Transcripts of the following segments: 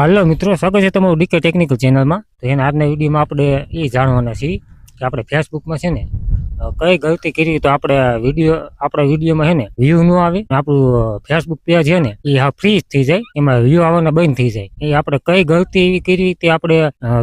હાલો મિત્રો, સ્વાગત છે તમારું ડીકે ટેકનિકલ ચેનલમાં. તો એના આજના વિડીયોમાં આપણે એ જાણવાના છીએ કે આપણે ફેસબુકમાં છે ને કઈ ગલતી કરી તો આપણે વીડિયો, આપણા વિડીયોમાં છે ને વ્યૂ ન આવે. આપણું ફેસબુક પેજ છે ને એ હા ફ્રીઝ થઈ જાય. એમાં વ્યૂ આવવાના બંધ થઈ જાય. એ આપણે કઈ ગલતી એવી કરી તે આપણે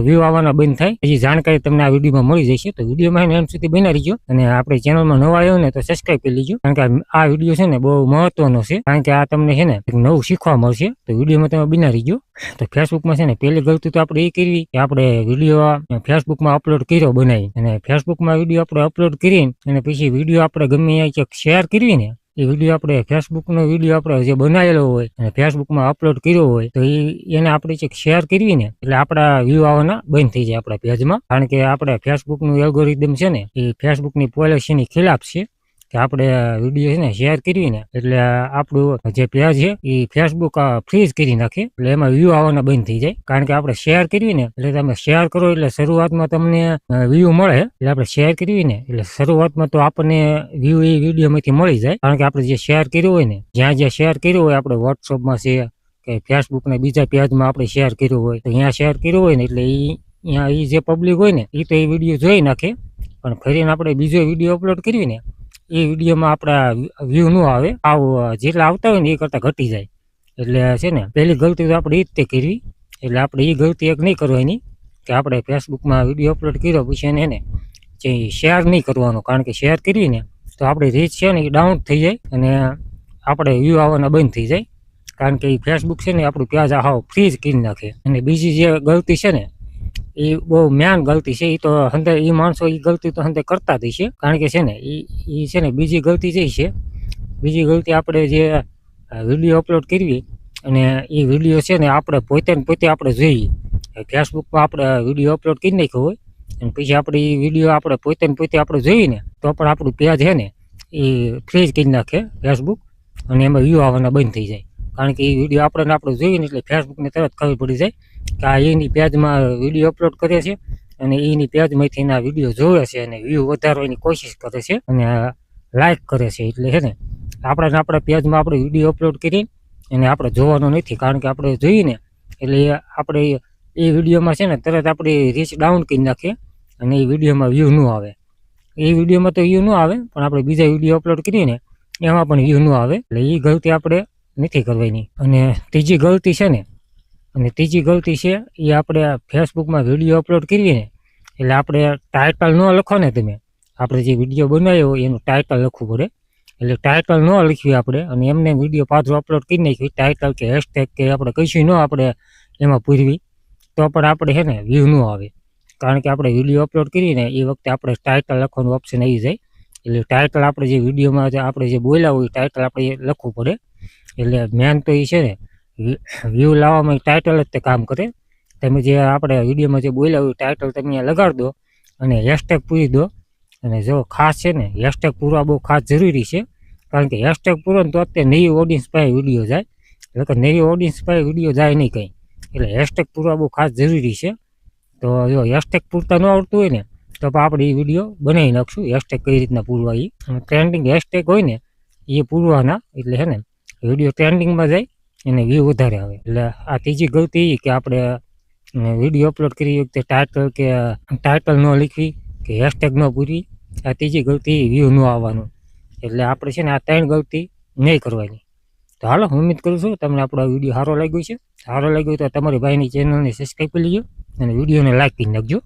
વ્યૂ આવવાના બંધ થાય. એ જાણકારી તમને આ વિડીયોમાં મળી જશે. તો વિડીયોમાં એમ સુધી બની રહીજો. અને આપણે ચેનલમાં નવા આવ્યો ને તો સબસ્ક્રાઈબ કરી લીજો. કારણ કે આ વીડિયો છે ને બહુ મહત્વનો છે. કારણ કે આ તમને છે ને નવું શીખવા મળશે. તો વિડીયોમાં તમે બના રહીજો. તો ફેસબુકમાં છે ને પહેલી ગલતી તો આપણે એ કરવી કે આપણે વીડિયો ફેસબુકમાં અપલોડ કર્યો બનાવી. અને ફેસબુકમાં વીડિયો આપણે અપલોડ કરીને અને પછી વીડિયો આપણે ગમે એ શેર કરીને એ વીડિયો આપણે ફેસબુકનો વીડિયો આપણે જે બનાવેલો હોય અને ફેસબુકમાં અપલોડ કર્યો હોય તો એ એને આપણે ચેક શેર કરવી ને એટલે આપણા વ્યૂ આવવાના બંધ થઈ જાય આપણા પેજમાં કારણ કે આપણે ફેસબુકનું એલ્ગોરિધમ છે ને એ ફેસબુકની પોલિસીની ખિલાફ છે. કે આપણે વીડિયો છે ને શેર કરીને એટલે આપણું જે પેજ છે એ ફેસબુક ફ્રીઝ કરી નાખે એટલે એમાં વ્યૂ આવવાના બંધ થઈ જાય. કારણ કે આપણે શેર કરીને એટલે તમે શેર કરો, એટલે શરૂઆતમાં તમને વ્યૂ મળે. એટલે આપણે શેર કરીને એટલે શરૂઆતમાં તો આપણને વ્યૂ એ વિડીયોમાંથી મળી જાય. કારણ કે આપણે જે શેર કર્યું હોય ને, જ્યાં જ્યાં શેર કર્યું હોય, આપણે વોટ્સઅપમાં છે, કે ફેસબુકના બીજા પેજમાં આપણે શેર કર્યું હોય, તો અહીંયા શેર કર્યું હોય ને, એટલે એ અહીંયા એ જે પબ્લિક હોય ને એ તો એ વીડિયો જોઈ નાખે. પણ ફરીને આપણે બીજો વીડિયો અપલોડ કરીએ ને એ વિડીયોમાં આપણા વ્યૂ ન આવે. આવું જેટલા આવતા હોય ને એ કરતાં ઘટી જાય. એટલે છે ને, પહેલી ગલતી તો આપણે એ જ તે કરવી એટલે આપણે એ ગલતી એક નહીં કરવાની. કે આપણે ફેસબુકમાં વીડિયો અપલોડ કર્યો, પછી એને એને જે શેર નહીં કરવાનો. કારણ કે શેર કરીએ ને, તો આપણી રીચ છે ને એ ડાઉન થઈ જાય અને આપણે વ્યૂ આવવાના બંધ થઈ જાય. કારણ કે એ ફેસબુક છે ને, આપણું પ્યાજ આહાવ ફ્રી જ કરી નાખે. અને બીજી જે ગલતી છે ને એ બહુ મેન ગલતી છે એ તો હંદે એ માણસો એ ગલતી તો હંદે કરતા જ છે કારણ કે છે ને એ એ છે ને બીજી ગલતી જે છે, બીજી ગલતી આપણે જે વીડિયો અપલોડ કરવી અને એ વીડિયો છે ને આપણે પોતે ને પોતે આપણે જોઈએ. ફેસબુકમાં આપણે વીડિયો અપલોડ કરી નાખ્યો હોય અને પછી આપણે એ વીડિયો આપણે પોતે ને પોતે આપણે જોઈએ ને, તો પણ આપણું પેજ છે ને એ ફ્રીજ કરી નાખે ફેસબુક અને એમાં વ્યૂ આવવાના બંધ થઈ જાય. કારણ કે એ વીડિયો આપણને આપણે જોઈએ ને એટલે ફેસબુકને તરત ખબર પડી જાય કે આ એની પેજમાં વીડિયો અપલોડ કરે છે અને એની પેજમાંથી એના વીડિયો જોવે છે અને વ્યૂ વધારવાની કોશિશ કરે છે અને લાઇક કરે છે એટલે છે ને આપણે ને આપણા પેજમાં આપણે વીડિયો અપલોડ કરી અને આપણે જોવાનો નથી કારણ કે આપણે જોઈએ ને એટલે આપણે એ વિડીયોમાં છે ને તરત આપણી રીચ ડાઉન કરી નાખીએ અને એ વિડીયોમાં વ્યૂ ન આવે. એ વિડીયોમાં તો વ્યૂ ન આવે પણ આપણે બીજા વીડિયો અપલોડ કરીએ ને એમાં પણ વ્યૂ ન આવે. એટલે એ ગલતી આપણે નથી કરવાની. અને ત્રીજી ગલતી છે ને, અને ત્રીજી ગલતી છે એ આપણે ફેસબુકમાં વીડિયો અપલોડ કરીએ ને, એટલે આપણે ટાઇટલ ન લખો ને તમે. આપણે જે વીડિયો બનાવ્યો એનું ટાઇટલ લખવું પડે. એટલે ટાઇટલ ન લખ્યું આપણે, અને એમને વીડિયો પાછો અપલોડ કરી નાખ્યું. ટાઇટલ કે હેશટેગ કે આપણે કશું ન આપણે એમાં પૂરવી તો પણ આપણે છે ને વ્યૂ ન આવે. કારણ કે આપણે વીડિયો અપલોડ કરીએ ને, એ વખતે આપણે ટાઇટલ લખવાનું ઓપ્શન આવી જાય. એટલે ટાઇટલ આપણે જે વિડીયોમાં આપણે જે બોલ્યા હોય ટાઇટલ આપણે લખવું પડે. એટલે મેન તો એ છે ને વ્યૂ લાવવામાં ટાઇટલ જ તે કામ કરે. તમે જે આપણે વિડીયોમાં જે બોલ્યા હોય ટાઇટલ તમે અહીંયા લગાડી દો અને હેશટેગ પૂરી દો. અને જો ખાસ છે ને હેશટેગ પૂરવા બહુ ખાસ જરૂરી છે. કારણ કે હેશટેગ પૂરો ને તો અત્યારે નવી ઓડિયન્સ પાસે વીડિયો જાય. એટલે કે નવી ઓડિયન્સ પાસે વીડિયો જાય નહીં કંઈ. એટલે હેશટેગ પૂરવા બહુ ખાસ જરૂરી છે. તો જો હેશટેગ પૂરતા ન આવડતું હોય ને તો પણ આપણે એ વીડિયો બનાવી નાખશું. હેશટેગ કઈ રીતના પૂરવા એ ટ્રેન્ડિંગ હેશટેગ હોય ને એ પૂરવાના. એટલે હે ને, વીડિયો ટ્રેન્ડિંગમાં જાય એને વ્યૂ વધારે આવે. એટલે આ ત્રીજી ગલતી એ કે આપણે વીડિયો અપલોડ કરી વખતે ટાઇટલ કે ટાઇટલ ન લખવી કે હેશટેગ ન પૂરી આ ત્રીજી ગલતી વ્યૂ ન આવવાનું. એટલે આપણે છે ને આ ત્રણ ગલતી નહીં કરવાની. તો હાલો, હું ઉમ્મીદ કરું છું તમને આપણો વીડિયો સારો લાગ્યો છે. સારો લાગ્યો તો તમારી ભાઈની ચેનલને સબસ્ક્રાઈબ કરી લેજો અને વિડીયોને લાઈક કરી નાખજો.